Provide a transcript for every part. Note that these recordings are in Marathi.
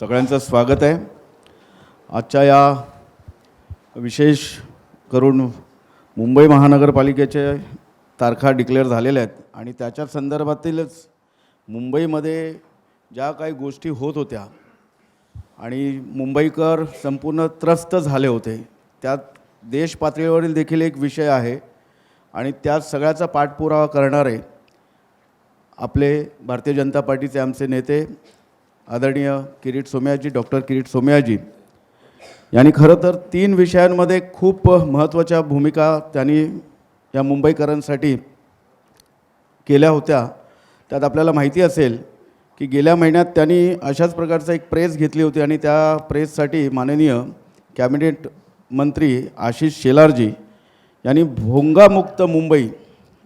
सगळ्यांचं स्वागत आहे. आजच्या या विशेष करून मुंबई महानगरपालिकेचे तारखा डिक्लेअर झालेल्या आहेत आणि त्याच्या संदर्भातीलच मुंबईमध्ये ज्या काही गोष्टी होत होत्या आणि मुंबईकर संपूर्ण त्रस्त झाले होते त्यात देश पातळीवरील देखील एक विषय आहे आणि त्या सगळ्याचा पाठपुरावा करणारे आपले भारतीय जनता पार्टीचे आमचे नेते आदरणीय किरीट सोमयाजी डॉक्टर किरीट सोमयाजी. यांनी खरं तर तीन विषयांमध्ये खूप महत्त्वाच्या भूमिका त्यांनी या मुंबईकरांसाठी केल्या होत्या. त्यात आपल्याला माहिती असेल की गेल्या महिन्यात त्यांनी अशाच प्रकारचा एक प्रेस घेतली होती आणि त्या प्रेससाठी माननीय कॅबिनेट मंत्री आशिष शेलारजी यांनी भोंगामुक्त मुंबई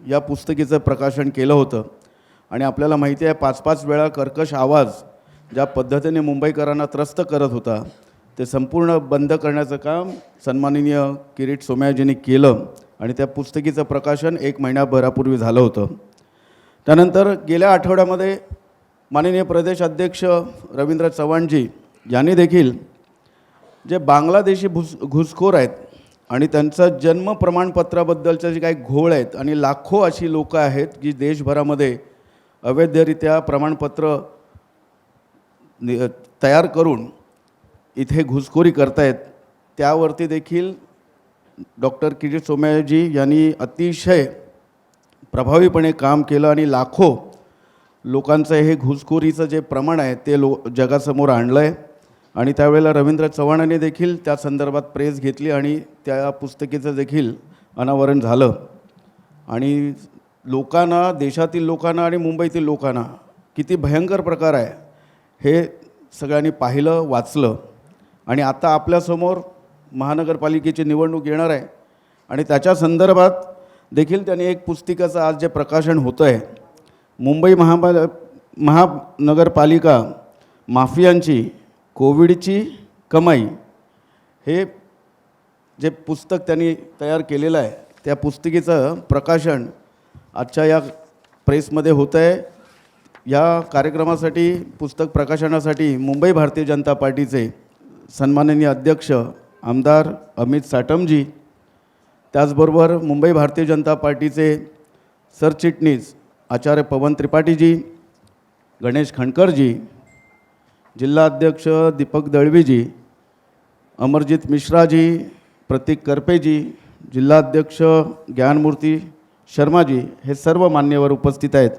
या पुस्तकीचं प्रकाशन केलं होतं. आणि आपल्याला माहिती आहे पाच पाच वेळा कर्कश आवाज ज्या पद्धतीने मुंबईकरांना त्रस्त करत होता ते संपूर्ण बंद करण्याचं काम सन्माननीय किरीट सोमयाजींनी केलं आणि त्या पुस्तकीचं प्रकाशन एक महिन्याभरापूर्वी झालं होतं. त्यानंतर गेल्या आठवड्यामध्ये माननीय प्रदेश अध्यक्ष रवींद्र चव्हाणजी यांनी देखील जे बांगलादेशी भुस घुसखोर आहेत आणि त्यांचं जन्म प्रमाणपत्राबद्दलचे जे काही घोळ आहेत आणि लाखो अशी लोकं आहेत जी देशभरामध्ये अवैधरित्या प्रमाणपत्र तयार करून इथे घुसखोरी करतायत त्यावरती देखील डॉक्टर किरीट सोमयाजी यांनी अतिशय प्रभावीपणे काम केलं आणि लाखो लोकांचं हे घुसखोरीचं जे प्रमाण आहे ते लो जगासमोर आणलं आहे आणि त्यावेळेला रवींद्र चव्हाणांनी देखील त्या संदर्भात प्रेस घेतली आणि त्या पुस्तकेचं देखील अनावरण झालं. आणि लोकांना देशातील लोकांना आणि मुंबईतील लोकांना किती भयंकर प्रकार आहे. हे सगळ्यांनी पाहिलं वाचलं. आणि आता आपल्यासमोर महानगरपालिकेची निवडणूक येणार आहे. आणि त्याच्या संदर्भात देखील त्यांनी एक पुस्तिकाचं आज जे प्रकाशन होतं आहे मुंबई महापाल महानगरपालिका माफियांची कोविडची कमाई हे जे पुस्तक त्यांनी तयार केलेलं आहे त्या पुस्तिकेचं प्रकाशन आजच्या या प्रेसमध्ये होतं आहे या कार्यक्रमासाठी पुस्तक प्रकाशनासाठी मुंबई भारतीय जनता पार्टीचे सन्माननीय अध्यक्ष आमदार अमित साटमजी त्याचबरोबर मुंबई भारतीय जनता पार्टीचे सरचिटणीस आचार्य पवन त्रिपाठीजी गणेश खणकरजी जिल्हाध्यक्ष दीपक दळवीजी अमरजित मिश्राजी प्रतीक करपेजी जिल्हाध्यक्ष ज्ञानमूर्ती शर्माजी हे सर्व मान्यवर उपस्थित आहेत.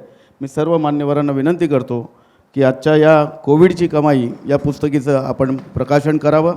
मी सर्व मान्यवरांना विनंती करतो की आजच्या या कोविडची कमाई या पुस्तकीचं आपण प्रकाशन करावं.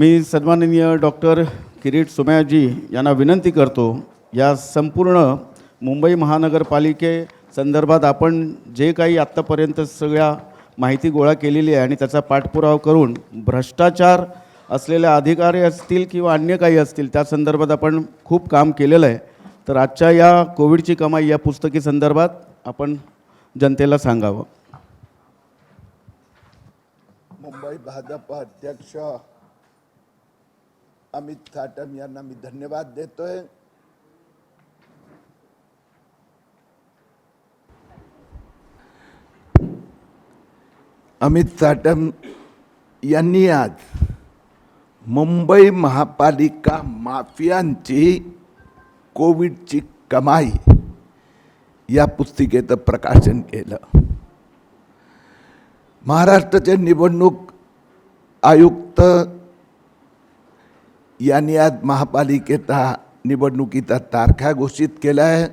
मी सन्माननीय डॉक्टर किरीट सुमयाजी यांना विनंती करतो या संपूर्ण मुंबई महानगरपालिके संदर्भात आपण जे काही आत्तापर्यंत सगळ्या माहिती गोळा केलेली आहे आणि त्याचा पाठपुरावा करून भ्रष्टाचार असलेल्या अधिकारी असतील किंवा अन्य काही असतील त्या संदर्भात आपण खूप काम केलेलं आहे. तर आजच्या या कोविडची कमाई या पुस्तकी संदर्भात आपण जनतेला सांगावं. मुंबई भाजप अध्यक्ष अमित साटम यांना मी धन्यवाद देतोय. अमित साटम यांनी आज मुंबई महापालिका माफियांची कोविडची कमाई या पुस्तिकेचं प्रकाशन केलं. महाराष्ट्राचे निवडणूक आयुक्त यांनी आज महापालिकेचा निवडणुकीचा तारखा घोषित केल्या. आहे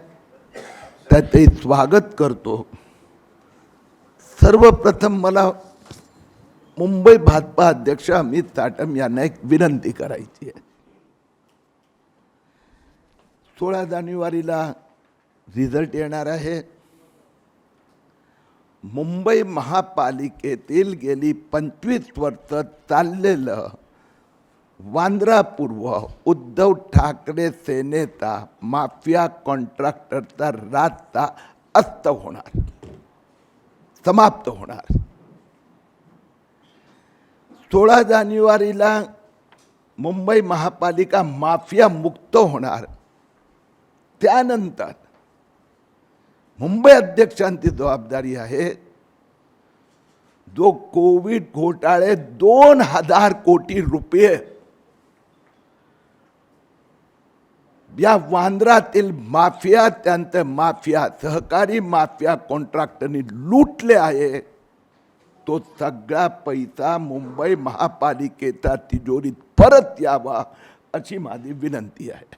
त्याचे स्वागत करतो. सर्वप्रथम मला मुंबई भाजपा अध्यक्ष अमित साटम यांना एक विनंती करायची आहे. सोळा जानेवारीला रिझल्ट येणार आहे. मुंबई महापालिकेतील गेली पंचवीस वर्ष चाललेलं वांद्रापूर्व उद्धव ठाकरे सेनेचा माफिया कॉन्ट्रॅक्टरचा रास्ता अस्त होणार. समाप्त होणार. सोळा जानेवारीला मुंबई महापालिका माफिया मुक्त होणार. त्यानंतर मुंबई अध्यक्षांची जबाबदारी आहे. जो कोविड घोटाळे दोन हजार कोटी रुपये या वांद्रातील माफिया त्यांचं माफिया सहकारी माफिया कॉन्ट्रॅक्टरनी लुटले आहे. तो सगळा पैसा मुंबई महापालिकेचा तिजोरीत परत यावा अशी माझी विनंती आहे.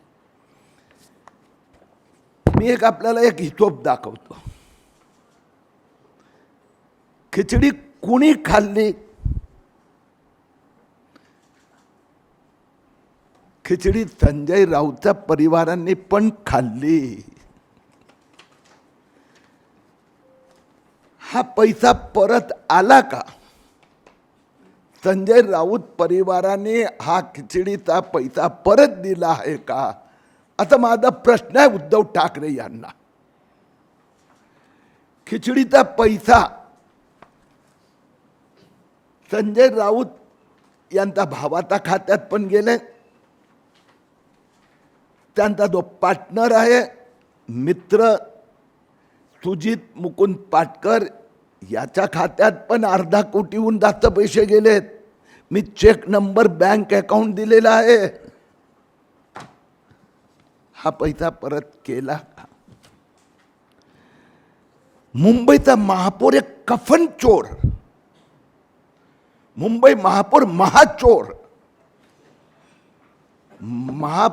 मी एक आपल्याला एक हिशोब दाखवतो. खिचडी कुणी खाल्ली खिचडी संजय राऊतच्या परिवारांनी पण खाल्ली. हा पैसा परत आला का? संजय राऊत परिवाराने हा खिचडीचा पैसा परत दिला आहे का? असा माझा प्रश्न आहे उद्धव ठाकरे यांना. खिचडीचा पैसा संजय राऊत यांचा भावाचा खात्यात पण गेले. त्यांचा जो पार्टनर आहे मित्र सुजित मुकुंद पाटकर याच्या खात्यात पण अर्धा कोटीहून जास्त पैसे गेलेत. मी चेक नंबर बँक अकाउंट दिलेला आहे. हा पैसा परत केला मुंबईचा महापौर एक कफन चोर. मुंबई महापौर महाचोर. महा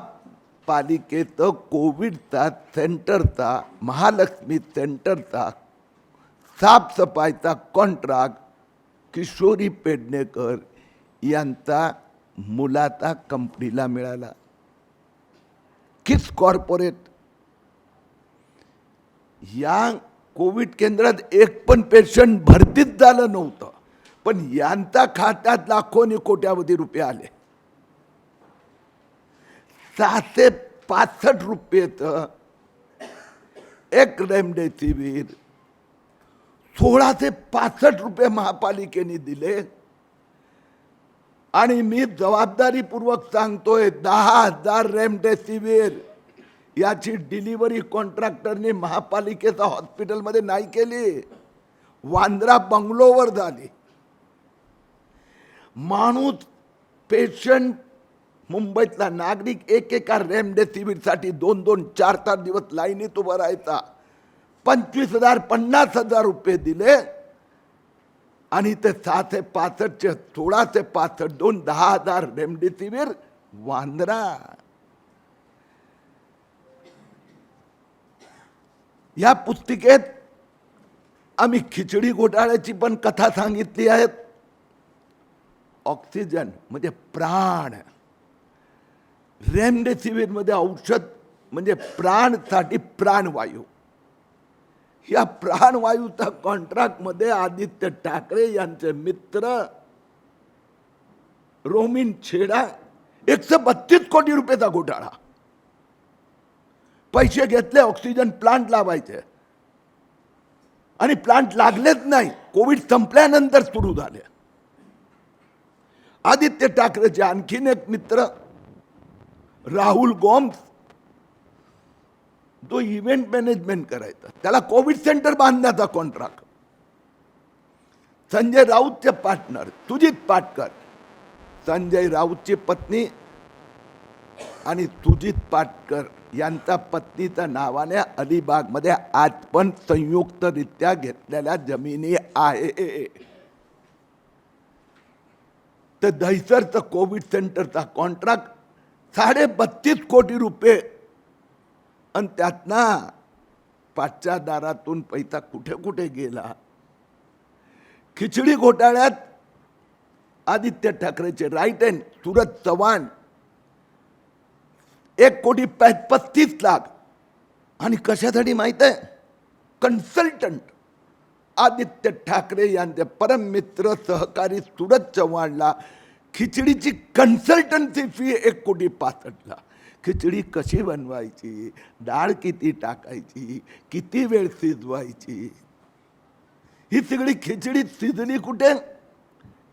पालिकेचं कोविडचा सेंटरचा महालक्ष्मी सेंटरचा साफसफाईचा कॉन्ट्रॅक्ट किशोरी पेडणेकर यांचा मुलाचा कंपनीला मिळाला. किस कॉर्पोरेट या कोविड केंद्रात एक पण पेशंट भरतीच झालं नव्हतं. पण यांचा खात्यात लाखोनी कोट्यावधी रुपये आले. सहाशे पासष्ट रुपयेचं एक रेमडेसिवीर सोळाशे पासष्ट रुपये महापालिकेने दिले. आणि मी जबाबदारीपूर्वक सांगतोय दहा हजार रेमडेसिवीर याची डिलिव्हरी कॉन्ट्रॅक्टरने महापालिकेचा हॉस्पिटलमध्ये नाही केली. वांद्रा बंगलोवर झाली. माणूस पेशंट मुंबईतला नागरिक एकेका रेमडेसिवीरसाठी दोन दोन चार चार दिवस लाईनीत उभा राहायचा. पंचवीस हजार पन्नास हजार रुपये दिले. आणि ते सहाशे पासष्टचे सोळाशे पासष्ट दोन दहा हजार रेमडेसिवीर वांद्रा. या पुस्तिकेत आम्ही खिचडी घोटाळ्याची पण कथा सांगितली आहेत. ऑक्सिजन म्हणजे प्राण. रेमडेसिवीरमध्ये औषध म्हणजे प्राणसाठी प्राणवायू. या प्राणवायूचा कॉन्ट्रॅक्टमध्ये आदित्य ठाकरे यांचे मित्र रोमिन छेडा एकशे बत्तीस कोटी रुपयेचा घोटाळा. पैसे घेतले ऑक्सिजन प्लांट लावायचे. आणि प्लांट लागलेच नाही कोविड संपल्यानंतर सुरू झाले. आदित्य ठाकरेचे आणखीन एक मित्र राहुल गोम्स जो इव्हेंट मॅनेजमेंट करायचा त्याला कोविड सेंटर बांधण्याचा कॉन्ट्रॅक्ट संजय राऊतचे पार्टनर सुजित पाटकर संजय राऊतची पत्नी आणि सुजित पाटकर यांचा पत्नीच्या नावाने अलिबागमध्ये आज पण संयुक्तरित्या घेतलेल्या जमिनी आहे. तर दहिसरचं कोविड सेंटरचा कॉन्ट्रॅक्ट साडे बत्तीस कोटी रुपये. आणि त्यातना पाचच्या दारातून पैसा कुठे कुठे गेला? खिचडी घोटाळ्यात आदित्य ठाकरेचे राईट हँड सुरज चव्हाण. एक कोटी पस्तीस लाख. आणि कशासाठी माहीत आहे? कन्सल्टंट आदित्य ठाकरे यांचे परममित्र सहकारी सुरज चव्हाणला खिचडीची कन्सल्टन्सी फी एक कोटी पासष्टला खिचडी कशी बनवायची? डाळ किती टाकायची? किती वेळ शिजवायची? ही सगळी खिचडी शिजली कुठे?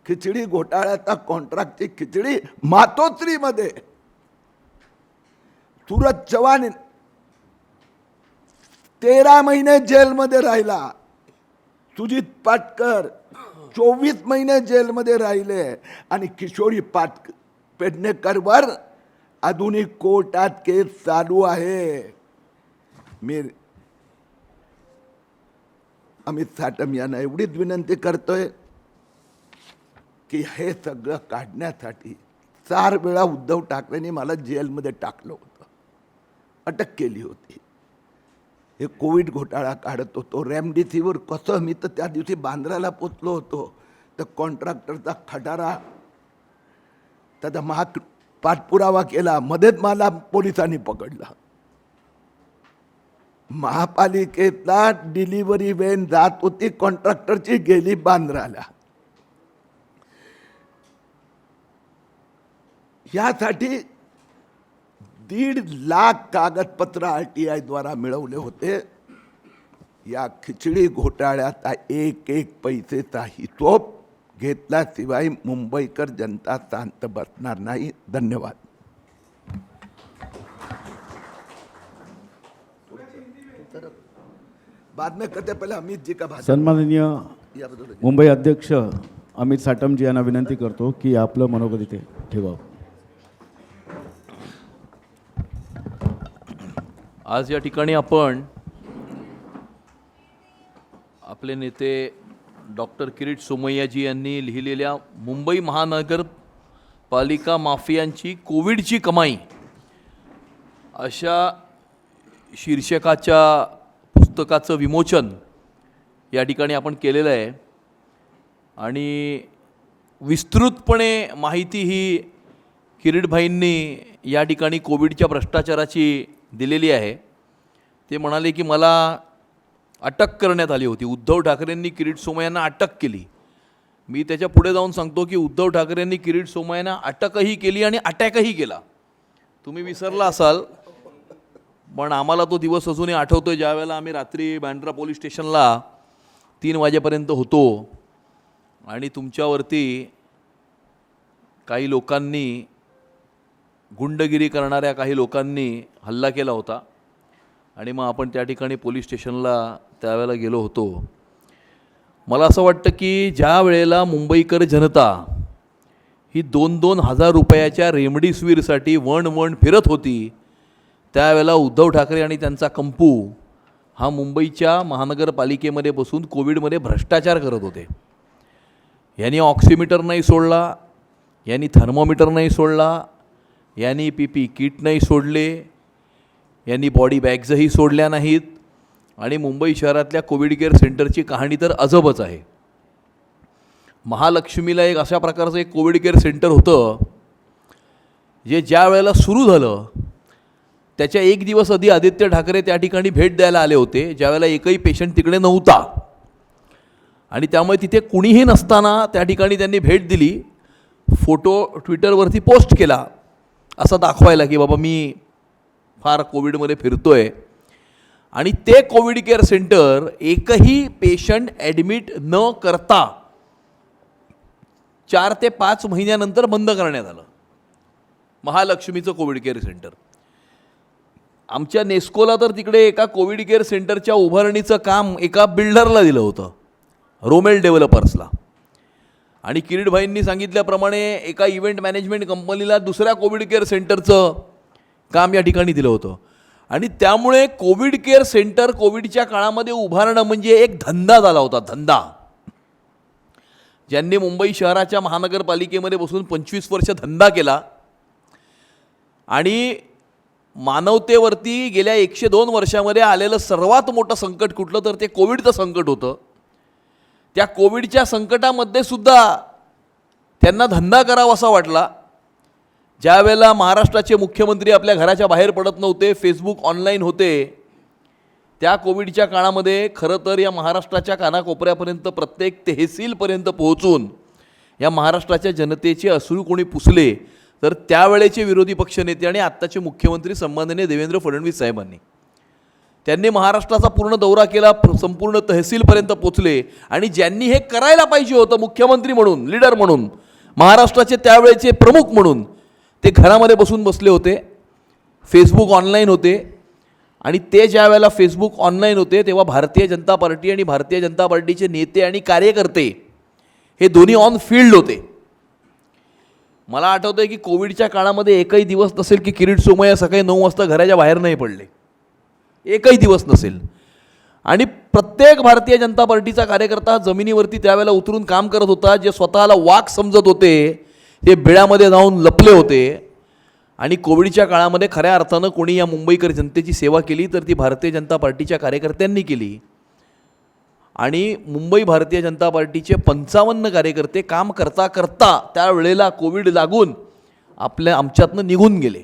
खिचडी घोटाळ्याचा कॉन्ट्रॅक्टची खिचडी मातोश्रीमध्ये. सुरज चव्हाण तेरा महिने जेलमध्ये राहिला. सुजित पाटकर चोवीस महिने जेलमध्ये राहिले आणि किशोरी पाट पेडणेकरवर आधुनिक कोर्टात केस चालू आहे. मी अमित साटम यांना एवढीच विनंती करतोय की हे सगळं काढण्यासाठी चार वेळा उद्धव ठाकरेंनी मला जेलमध्ये टाकलं होतं. अटक केली होती. हे कोविड घोटाळा काढत होतो. रेमडिसिवीर कसं मी तर त्या दिवशी बांद्राला पोचलो होतो. तर कॉन्ट्रॅक्टरचा खटारा. त्याचा महा पाठपुरावा केला. मध्येच मला पोलिसांनी पकडला. महापालिकेतला डिलिव्हरी व्हॅन जात होती कॉन्ट्रॅक्टरची गेली बांद्राला. यासाठी दीड लाख कागदपत्र आर टी आय द्वारा मिळवले होते. या खिचडी घोटाळ्याचा एक एक पैसेचा हिशोब घेतल्याशिवाय मुंबईकर जनता शांत बसणार नाही. धन्यवाद. बाद में कहते पहले अमित जी का भाषण. सन्माननीय मुंबई अध्यक्ष अमित साटमजी यांना विनंती करतो की आपलं मनोगत इथे ठेवावं. आज या ठिकाणी आपण आपले नेते डॉक्टर किरीट सोमय्याजी यांनी लिहिलेल्या मुंबई महानगरपालिका माफियांची कोविडची कमाई अशा शीर्षकाच्या पुस्तकाचं विमोचन या ठिकाणी आपण केलेलं आहे. आणि विस्तृतपणे माहिती ही किरीटभाईंनी या ठिकाणी कोविडच्या भ्रष्टाचाराची दिलेली आहे. ते म्हणाले की मला अटक करण्यात आली होती. उद्धव ठाकरेंनी किरीट सोमय्यांना अटक केली. मी त्याच्या पुढे जाऊन सांगतो की उद्धव ठाकरेंनी किरीट सोमय्यांना अटकही केली आणि अटॅकही केला. तुम्ही विसरला असाल पण आम्हाला तो दिवस अजूनही आठवतो आहे ज्यावेळेला आम्ही रात्री बँड्रा पोलीस स्टेशनला तीन वाजेपर्यंत होतो आणि तुमच्यावरती काही लोकांनी गुंडगिरी करणाऱ्या काही लोकांनी हल्ला केला होता. आणि मग आपण त्या ठिकाणी पोलीस स्टेशनला त्यावेळेला गेलो होतो. मला असं वाटतं की ज्या वेळेला मुंबईकर जनता ही दोन दोन हजार रुपयाच्या रेमडीसिवीरसाठी वण वण फिरत होती त्यावेळेला उद्धव ठाकरे आणि त्यांचा कंपू हा मुंबईच्या महानगरपालिकेमध्ये बसून कोविडमध्ये भ्रष्टाचार करत होते. यांनी ऑक्सिमीटर नाही सोडला यांनी थर्मोमीटर नाही सोडला यांनी पी पी किट नाही सोडले यांनी बॉडी बॅग्सही सोडल्या नाहीत आणि मुंबई शहरातल्या कोविड केअर सेंटरची कहाणी तर अजबच आहे. महालक्ष्मीला एक अशा प्रकारचं एक कोविड केअर सेंटर होतं जे ज्या वेळेला सुरू झालं त्याच्या एक दिवस आधी आदित्य ठाकरे त्या ठिकाणी भेट द्यायला आले होते ज्यावेळेला एकही पेशंट तिकडे नव्हता. आणि त्यामुळे तिथे कुणीही नसताना त्या ठिकाणी त्यांनी भेट दिली फोटो ट्विटरवरती पोस्ट केला. असं दाखवायला की बाबा मी फार कोविडमध्ये फिरतो आहे आणि ते कोविड केअर सेंटर एकही पेशंट ॲडमिट न करता चार ते पाच महिन्यानंतर बंद करण्यात आलं. महालक्ष्मीचं कोविड केअर सेंटर. आमच्या नेस्कोला तर तिकडे एका कोविड केअर सेंटरच्या उभारणीचं काम एका बिल्डरला दिलं होतं रोमेल डेव्हलपर्सला. आणि किरीटभाईंनी सांगितल्याप्रमाणे एका इव्हेंट मॅनेजमेंट कंपनीला दुसऱ्या कोविड केअर सेंटरचं काम या ठिकाणी दिलं होतं. आणि त्यामुळे कोविड केअर सेंटर कोविडच्या काळामध्ये उभारणं म्हणजे एक धंदा झाला होता धंदा. ज्यांनी मुंबई शहराच्या महानगरपालिकेमध्ये बसून पंचवीस वर्ष धंदा केला. आणि मानवतेवरती गेल्या एकशे दोन वर्षामध्ये आलेलं सर्वात मोठं संकट कुठलं तर ते कोविडचं संकट होतं. त्या कोविडच्या संकटामध्ये सुद्धा त्यांना धंदा करावा असा वाटला. ज्यावेळेला महाराष्ट्राचे मुख्यमंत्री आपल्या घराच्या बाहेर पडत नव्हते फेसबुक ऑनलाईन होते त्या कोविडच्या काळामध्ये खरं तर या महाराष्ट्राच्या कानाकोपऱ्यापर्यंत प्रत्येक तहसीलपर्यंत पोहोचून या महाराष्ट्राच्या जनतेचे असूळ कोणी पुसले तर त्यावेळेचे विरोधी पक्षनेते आणि आत्ताचे मुख्यमंत्री संबंधने देवेंद्र फडणवीस साहेबांनी. त्यांनी महाराष्ट्राचा पूर्ण दौरा केला संपूर्ण तहसीलपर्यंत पोचले आणि ज्यांनी हे करायला पाहिजे होतं मुख्यमंत्री म्हणून लीडर म्हणून महाराष्ट्राचे त्यावेळेचे प्रमुख म्हणून ते घरामध्ये बसून बसले होते. फेसबुक ऑनलाईन होते. आणि ते ज्या वेळेला फेसबुक ऑनलाईन होते तेव्हा भारतीय जनता पार्टी आणि भारतीय जनता पार्टीचे नेते आणि कार्यकर्ते हे दोन्ही ऑन फील्ड होते. मला आठवतं आहे की कोविडच्या काळामध्ये एकही दिवस नसेल की किरीट सोमय्या सकाळी नऊ वाजता घराच्या बाहेर नाही पडले. एकही दिवस नसेल. आणि प्रत्येक भारतीय जनता पार्टीचा कार्यकर्ता जमिनीवरती त्यावेळेला उतरून काम करत होता जे स्वतःला वाक समजत होते ते बिळामध्ये जाऊन लपले होते. आणि कोविडच्या काळामध्ये खऱ्या अर्थानं कोणी या मुंबईकर जनतेची सेवा केली तर ती भारतीय जनता पार्टीच्या कार्यकर्त्यांनी केली. आणि मुंबई भारतीय जनता पार्टीचे पंचावन्न कार्यकर्ते काम करता करता त्यावेळेला कोविड लागून आपल्या आमच्यातनं निघून गेले.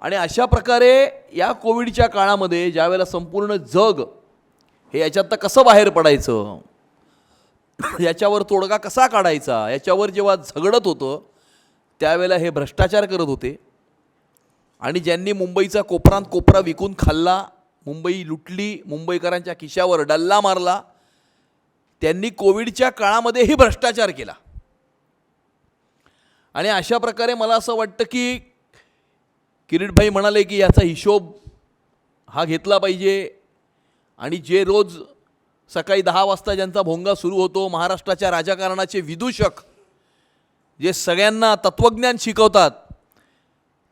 आणि अशा प्रकारे या कोविडच्या काळामध्ये ज्यावेळेला संपूर्ण जग हे याच्यातनं कसं बाहेर पडायचं? याच्यावर तोडगा कसा काढायचा? याच्यावर जेव्हा झगडत होतं त्यावेळेला हे भ्रष्टाचार करत होते. आणि ज्यांनी मुंबईचा कोपरांत कोपरा विकून खाल्ला मुंबई लुटली मुंबईकरांच्या खिशावर डल्ला मारला त्यांनी कोविडच्या काळामध्येही भ्रष्टाचार केला. आणि अशा प्रकारे मला असं वाटतं की किरीटभाई म्हणाले की याचा हिशोब हा घेतला पाहिजे. आणि जे रोज सकाळी दहा वाजता ज्यांचा भोंगा सुरू होतो महाराष्ट्राच्या राजकारणाचे विदूषक जे सगळ्यांना तत्त्वज्ञान शिकवतात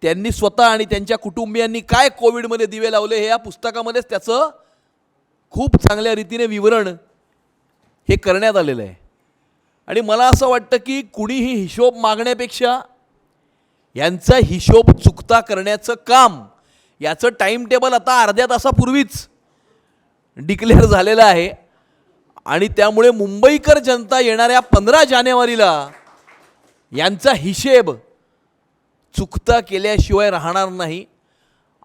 त्यांनी स्वतः आणि त्यांच्या कुटुंबियांनी काय कोविडमध्ये दिवे लावले हे या पुस्तकामध्येच त्याचं खूप चांगल्या रीतीने विवरण हे करण्यात आलेलं आहे. आणि मला असं वाटतं की कुणीही हिशोब मागण्यापेक्षा यांचा हिशोब चुकता करण्याचं काम. याचं टाईम टेबल आता अर्ध्या तासापूर्वीच डिक्लेअर झालेलं आहे. आणि त्यामुळे मुंबईकर जनता येणाऱ्या पंधरा जानेवारीला यांचा हिशेब चुकता केल्याशिवाय राहणार नाही.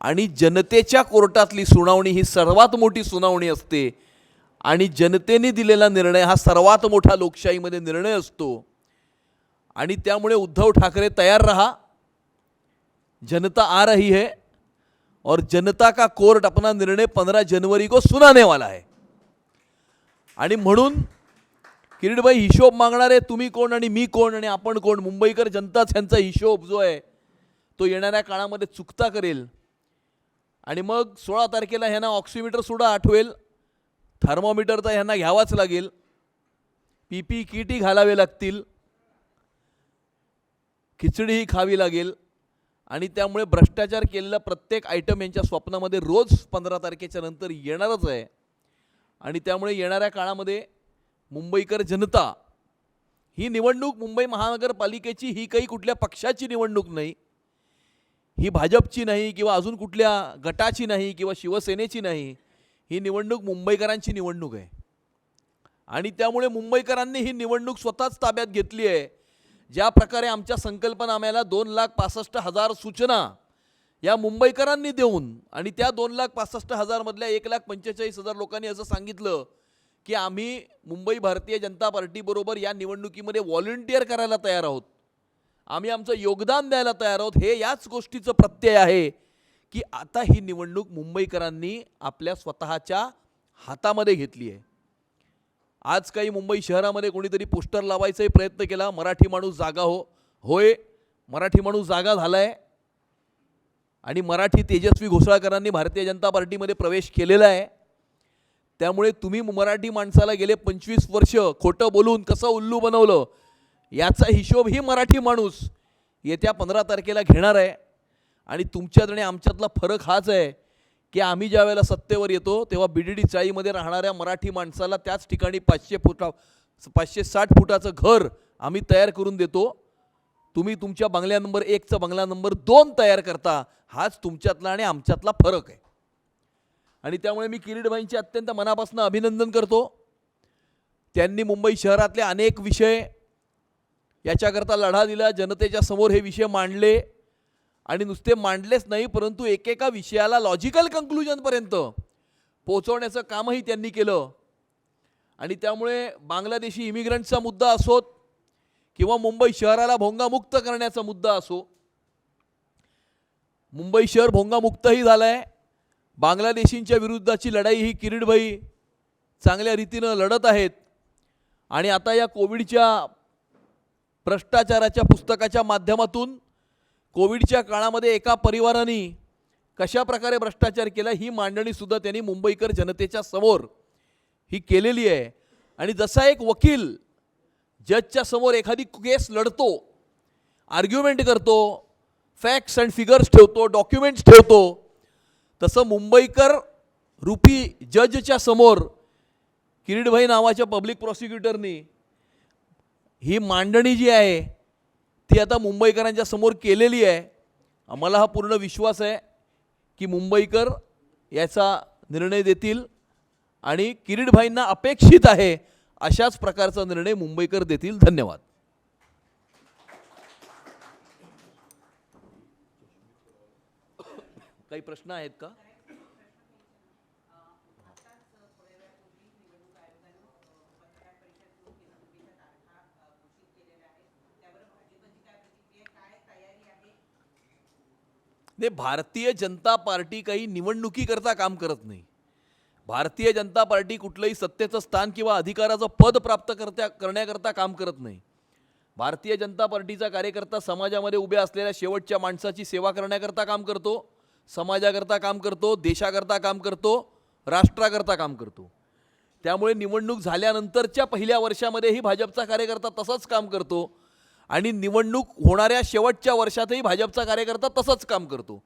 आणि जनतेच्या कोर्टातली सुनावणी ही सर्वात मोठी सुनावणी असते. आणि जनतेने दिलेला निर्णय हा सर्वात मोठा लोकशाहीमध्ये निर्णय असतो. आणि त्यामुळे उद्धव ठाकरे तयार रहा. जनता आ रही है और जनता का कोर्ट अपना निर्णय पंधरा जनवरी को सुनाने वाला है। आणि म्हणून किरीटभाई हिशोब मागणारे तुम्ही कोण आणि मी कोण आणि आपण कोण? मुंबईकर जनताच ह्यांचा हिशोब जो आहे तो येणाऱ्या काळामध्ये चुकता करेल. आणि मग सोळा तारखेला ह्यांना ऑक्सिमीटर सुद्धा आठवेल थर्मोमीटर तर ह्यांना घ्यावाच लागेल पी पी किटी घालावे लागतील खिचडीही खावी लागेल. आणि त्यामुळे भ्रष्टाचार केलेला प्रत्येक आयटम यांच्या स्वप्नामध्ये रोज पंधरा तारखेच्या नंतर येणारच आहे. आणि त्यामुळे येणाऱ्या काळामध्ये मुंबईकर जनता ही निवडणूक मुंबई महानगरपालिकेची ही काही कुठल्या पक्षाची निवडणूक नाही ही भाजपची नाही किंवा अजून कुठल्या गटाची नाही किंवा शिवसेनेची नाही ही निवडणूक मुंबईकरांची निवडणूक आहे. आणि त्यामुळे मुंबईकरांनी ही निवडणूक स्वतःच ताब्यात घेतली आहे. ज्या प्रकारे आमच्या संकल्पनाम्याला दोन लाख पासष्ट हजार सूचना या मुंबईकरांनी देऊन आणि त्या दोन लाख पासष्ट हजारमधल्या एक लाख पंचेचाळीस हजार लोकांनी असं सांगितलं की आम्ही मुंबई भारतीय जनता पार्टीबरोबर या निवडणुकीमध्ये व्हॉलेंटिअर करायला तयार आहोत. आम्ही आमचं योगदान द्यायला तयार आहोत. हे याच गोष्टीचं प्रत्यय आहे की आता ही निवडणूक मुंबईकरांनी आपल्या स्वतःच्या हातामध्ये घेतली आहे. आज काही मुंबई शहरामध्ये कोणीतरी पोस्टर लावायचाही प्रयत्न केला. मराठी माणूस जागा हो होय मराठी माणूस जागा झाला आहे आणि मराठी तेजस्वी घोसाळकरांनी भारतीय जनता पार्टीमध्ये प्रवेश केलेला आहे. त्यामुळे तुम्ही मराठी माणसाला गेले पंचवीस वर्ष खोटं बोलून कसं उल्लू बनवलं याचा हिशोब ही मराठी माणूस येत्या पंधरा तारखेला घेणार आहे. आणि तुमच्यात आणि आमच्यातला फरक हाच आहे. की आम्ही ज्या वेळेला सत्तेवर येतो तेव्हा बी डी डी चाळीमध्ये राहणाऱ्या मराठी माणसाला त्याच ठिकाणी पाचशे फुटा पाचशे साठ फुटाचं घर आम्ही तयार करून देतो. तुम्ही तुमच्या बंगल्या नंबर एकचा बंगला नंबर दोन तयार करता हाच तुमच्यातला आणि आमच्यातला फरक आहे. आणि त्यामुळे मी किरीटभाईंचे अत्यंत मनापासून अभिनंदन करतो. त्यांनी मुंबई शहरातले अनेक विषय याच्याकरता लढा दिला जनतेच्या समोर हे विषय मांडले. आणि नुसते मांडलेच नाही परंतु एकेका विषयाला लॉजिकल कन्क्लुजनपर्यंत पोचवण्याचं कामही त्यांनी केलं. आणि त्यामुळे बांगलादेशी इमिग्रंटचा मुद्दा असोत किंवा मुंबई शहराला भोंगामुक्त करण्याचा मुद्दा असो मुंबई शहर भोंगामुक्तही झालं आहे बांगलादेशींच्या विरुद्धची लढाई ही किरीटभाई चांगल्या रीतीनं लढत आहेत. आणि आता या कोविडच्या भ्रष्टाचाराच्या पुस्तकाच्या माध्यमातून कोविडच्या काळामध्ये एका परिवाराने कशा प्रकारे भ्रष्टाचार केला ही मांडणीसुद्धा त्यांनी मुंबईकर जनतेच्या समोर ही केलेली आहे. आणि जसा एक वकील जजच्या समोर एखादी केस लढतो आर्ग्युमेंट करतो फॅक्ट्स अँड फिगर्स ठेवतो डॉक्युमेंट्स ठेवतो तसं मुंबईकर रुपी जजच्या समोर किरीटभाई नावाच्या पब्लिक प्रॉसिक्युटरनी ही मांडणी जी आहे ती आता मुंबईकरांच्या समोर केलेली आहे. आम्हाला हा पूर्ण विश्वास आहे की मुंबईकर याचा निर्णय देतील आणि किरीटभाईंना अपेक्षित आहे अशाच प्रकारचा निर्णय मुंबईकर देतील. धन्यवाद. काही प्रश्न आहेत का? नाही भारतीय जनता पार्टी काही निवडणुकीकरता काम करत नाही. भारतीय जनता पार्टी कुठलंही सत्तेचं स्थान किंवा अधिकाराचं पद प्राप्त करत्या करण्याकरता काम करत नाही. भारतीय जनता पार्टीचा कार्यकर्ता समाजामध्ये उभ्या असलेल्या शेवटच्या माणसाची सेवा करण्याकरता काम करतो समाजाकरता काम करतो देशाकरता काम करतो राष्ट्राकरता काम करतो. त्यामुळे निवडणूक झाल्यानंतरच्या पहिल्या वर्षामध्येही भाजपचा कार्यकर्ता तसंच काम करतो आणि निवडणूक होणाऱ्या शेवटच्या वर्षातही भाजपचा कार्यकर्ता तसंच काम करतो.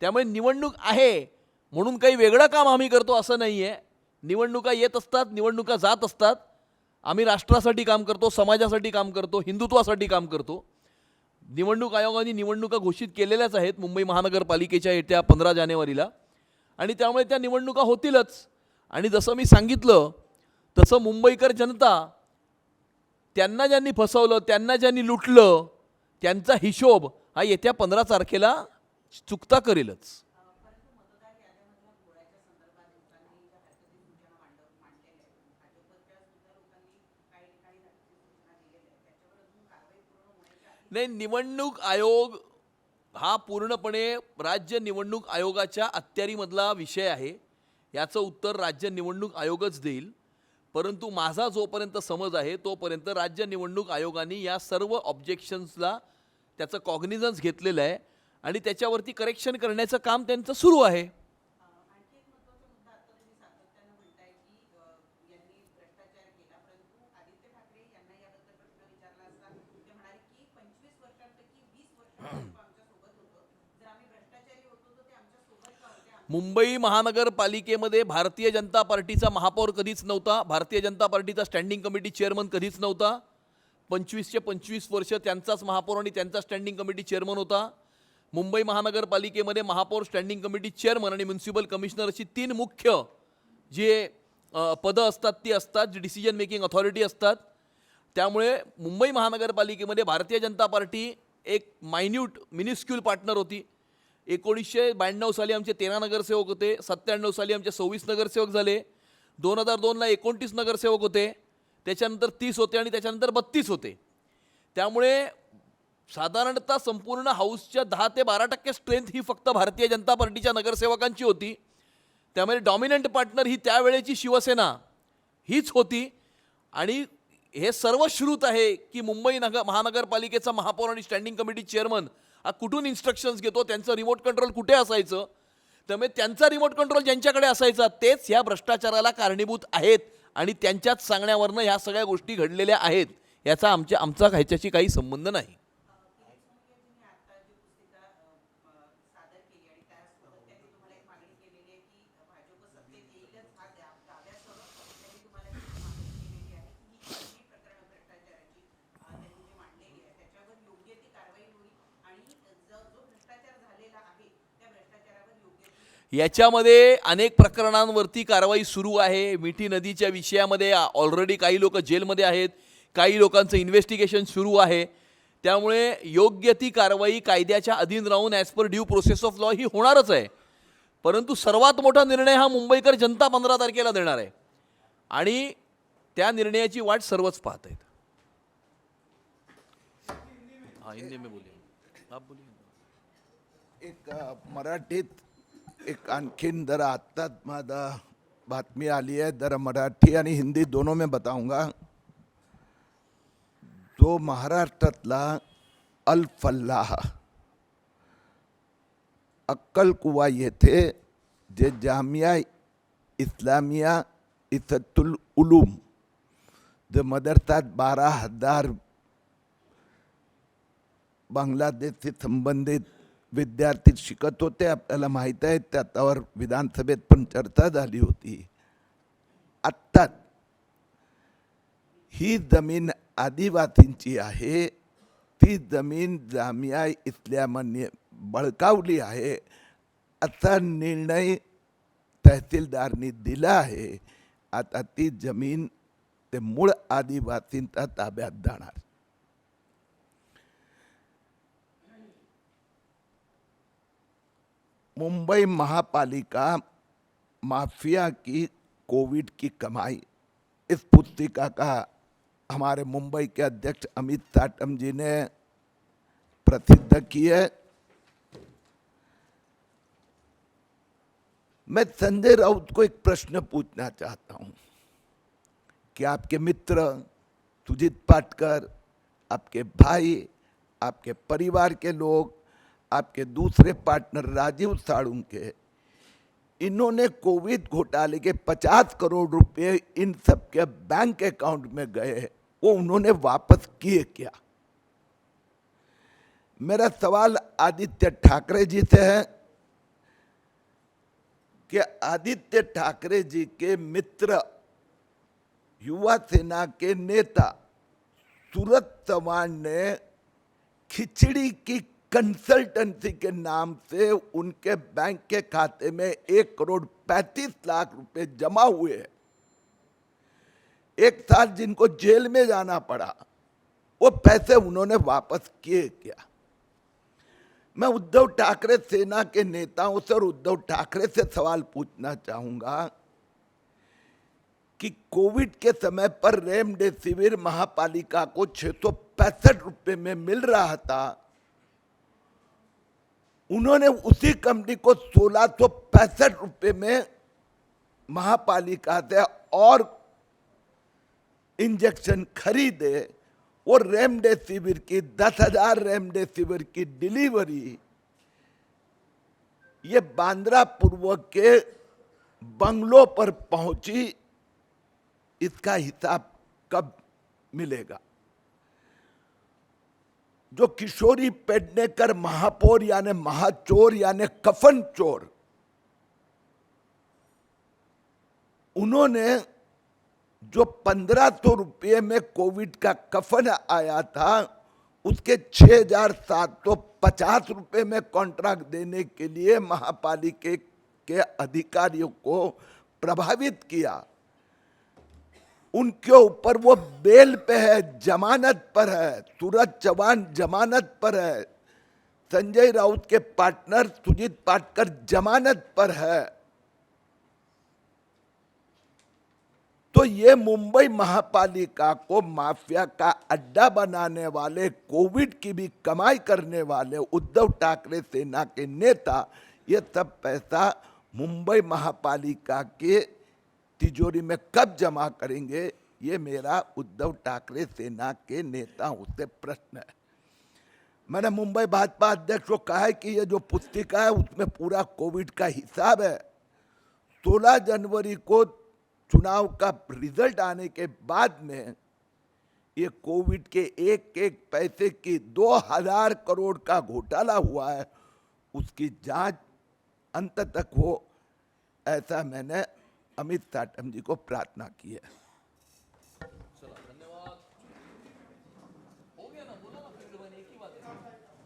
त्यामुळे निवडणूक आहे म्हणून काही वेगळं काम आम्ही करतो असं नाही आहे निवडणुका येत असतात निवडणुका जात असतात. आम्ही राष्ट्रासाठी काम करतो समाजासाठी काम करतो हिंदुत्वासाठी काम करतो. निवडणूक आयोगाने निवडणुका घोषित केलेल्याच आहेत मुंबई महानगरपालिकेच्या येत्या पंधरा जानेवारीला. आणि त्यामुळे त्या निवडणुका होतीलच. आणि जसं मी सांगितलं तसं मुंबईकर जनता त्यांना ज्यांनी फसवलं त्यांना ज्यांनी लुटलं त्यांचा हिशोब हा येत्या पंधरा तारखेला चुकता करेलच. नाही निवडणूक आयोग हा पूर्णपणे राज्य निवडणूक आयोगाच्या अखत्यारीमधला विषय आहे. याचं उत्तर राज्य निवडणूक आयोगच देईल. परंतु माझा जोपर्यंत समज आहे तोपर्यंत राज्य निवडणूक आयोगाने या सर्व ऑब्जेक्शन्सला त्याचं कॉग्निझन्स घेतलेलं आहे आणि त्याच्यावरती करेक्शन करण्याचं काम त्यांचं सुरू आहे. मुंबई महानगरपालिकेमध्ये भारतीय जनता पार्टीचा महापौर कधीच नव्हता. भारतीय जनता पार्टीचा स्टँडिंग कमिटी चेअरमन कधीच नव्हता. पंचवीसचे पंचवीस वर्ष त्यांचाच महापौर आणि त्यांचा स्टँडिंग कमिटी चेअरमन होता. मुंबई महानगरपालिकेमध्ये महापौर स्टँडिंग कमिटी चेअरमन आणि म्युन्सिपल कमिशनर अशी तीन मुख्य जे पदं असतात ती असतात जी डिसिजन मेकिंग ऑथॉरिटी असतात. त्यामुळे मुंबई महानगरपालिकेमध्ये भारतीय जनता पार्टी एक मायन्यूट मिनिस्क्यूल पार्टनर होती. एकोणीसशे ब्याण्णव साली आमचे तेरा नगरसेवक होते सत्त्याण्णव साली आमचे सव्वीस नगरसेवक झाले दोन हजार दोनला एकोणतीस नगरसेवक होते त्याच्यानंतर तीस होते आणि त्याच्यानंतर बत्तीस होते. त्यामुळे साधारणतः संपूर्ण हाऊसच्या दहा ते बारा टक्के स्ट्रेंथ ही फक्त भारतीय जनता पार्टीच्या नगरसेवकांची होती. त्यामुळे डॉमिनंट पार्टनर ही त्यावेळेची शिवसेना हीच होती आणि हे सर्व श्रुत आहे की मुंबई नगर महानगरपालिकेचा महापौर आणि स्टँडिंग कमिटी चेअरमन हा कुठून इन्स्ट्रक्शन्स घेतो त्यांचं रिमोट कंट्रोल कुठे असायचं? त्यामुळे त्यांचा रिमोट कंट्रोल ज्यांच्याकडे असायचा तेच ह्या भ्रष्टाचाराला कारणीभूत आहेत. आणि त्यांच्याच सांगण्यावरनं ह्या सगळ्या गोष्टी घडलेल्या आहेत. याचा आमच्या आमचा ह्याच्याशी काही संबंध नाही. याच्यामध्ये अनेक प्रकरणांवरती कारवाई सुरू आहे. मिठी नदीच्या विषयामध्ये ऑलरेडी काही लोक जेलमध्ये आहेत. काही लोकांचं इन्व्हेस्टिगेशन सुरू आहे. त्यामुळे योग्य ती कारवाई कायद्याच्या अधीन राहून as per due process of law ही होणारच आहे. परंतु सर्वात मोठा निर्णय हा मुंबईकर जनता पंधरा तारखेला देणार आहे. आणि त्या निर्णयाची वाट सर्वच पाहत आहेत. हिंदी आप एक मराठीत एक आणखीन जरा आत्ताच माझा बातमी आली आहे जरा मराठी आणि हिंदी दोनों में बताऊँगा। जो महाराष्ट्रातला अल फल्लाह। अक्कलकुवा येथे जे जामिया इस्लामिया इसतुल उलूम। जे मदरसात बारा हज़ार बांगलादेशशी संबंधित विद्यार्थी शिकत होते. आपल्याला माहीत आहे त्यावर विधानसभेत पण चर्चा झाली होती. आत्ता ही जमीन आदिवासींची आहे. ती जमीन जामिया इस्लामाने बळकावली आहे. असा निर्णय तहसीलदारनी दिला आहे. आता ती जमीन ते मूळ आदिवासींच्या ताब्यात जाणार. मुंबई महापालिका माफिया की कोविड की कमाई। इस पुस्तिका का हमारे मुंबई के अध्यक्ष अमित साटम जी ने प्रसिद्ध की है मैं संजय राउत को एक प्रश्न पूछना चाहता हूँ। कि आपके मित्र सुजीत पाटकर, आपके भाई, आपके परिवार के लोग आपके दूसरे पार्टनर राजीव साळुंके इन्होंने कोविड घोटाले के 50 करोड़ रुपए इन सबके बैंक अकाउंट में गए वो उन्होंने वापस किए क्या? मेरा सवाल आदित्य ठाकरे जी से है कि आदित्य ठाकरे जी के मित्र, युवा सेना के नेता सूरत चौहान ने खिचड़ी की कंसल्टेंसी के नाम से उनके बैंक के खाते में एक करोड़ पैंतीस लाख रुपए जमा हुए हैं। एक साल जिनको जेल में जाना पड़ा, वो पैसे उन्होंने वापस किए क्या? मैं उद्धव ठाकरे सेना के नेताओं से और उद्धव ठाकरे से सवाल पूछना चाहूँगा कि कोविड के समय पर रेमडेसिविर महापालिका को छह सौ पैंसठ रुपए में मिल रहा था उन्होंने उसी कंपनी को सोलह सौ पैंसठ रुपए में महापालिका से और इंजेक्शन खरीदे, वो रेमडेसिविर की, दस हज़ार रेमडेसिविर की डिलीवरी, ये बांद्रा पूर्व के बंगलों पर पहुँची, इसका हिसाब कब मिलेगा? जो किशोरी पेडनेकर महापौर यानी महाचोर यानी कफन चोर। उन्होंने जो पंद्रह सौ रुपये में कोविड का कफन आया था, उसके छह हज़ार सात सौ पचास रुपये में कॉन्ट्रैक्ट देने के लिए महापालिका के अधिकारियों को प्रभावित किया। उनके ऊपर वो बेल पे है, जमानत पर है सूरज चौहान जमानत पर है। संजय राउत के पार्टनर सुजीत पाटकर जमानत पर है। तो ये मुंबई महापालिका को माफिया का अड्डा बनाने वाले, कोविड की भी कमाई करने वाले उद्धव ठाकरे सेना के नेता, ये सब पैसा मुंबई महापालिका के तिजोरी में कब जमा करेंगे? ये मेरा उद्धव ठाकरे सेना के नेताओं से प्रश्न है। मैंने मुंबई भाजपा अध्यक्ष को कहा है कि ये जो पुस्तिका है, उसमें पूरा कोविड का हिसाब है। 16 जनवरी को चुनाव का रिज़ल्ट आने के बाद में ये कोविड के एक एक पैसे की दो हज़ार करोड़ का घोटाला हुआ है, उसकी जाँच अंत तक हो, ऐसा मैंने अमित साटम जी को प्रार्थना की है।